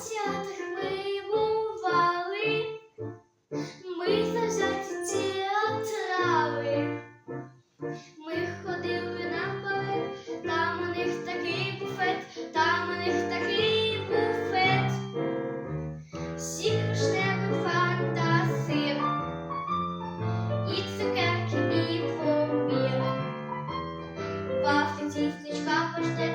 ми бували, ми. Ми ходили на балет, там у них такий буфет, там у них такий буфет. Всі кишневі фантаси, і цукерки, і пломбір. Вафлі, тістечка, паштет,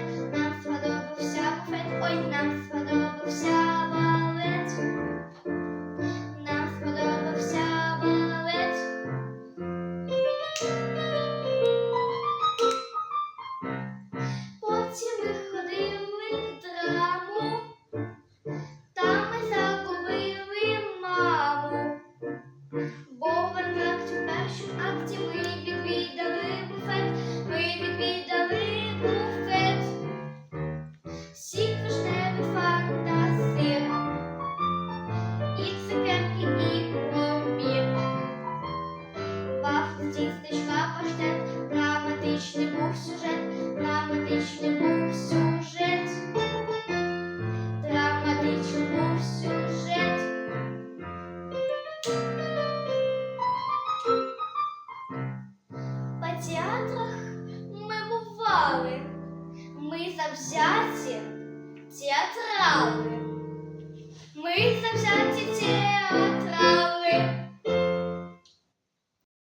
тістечка, паштет, драматичний був сюжет, драматичний був сюжет, драматичний був сюжет. По театрах ми бували, ми завзяті театрали.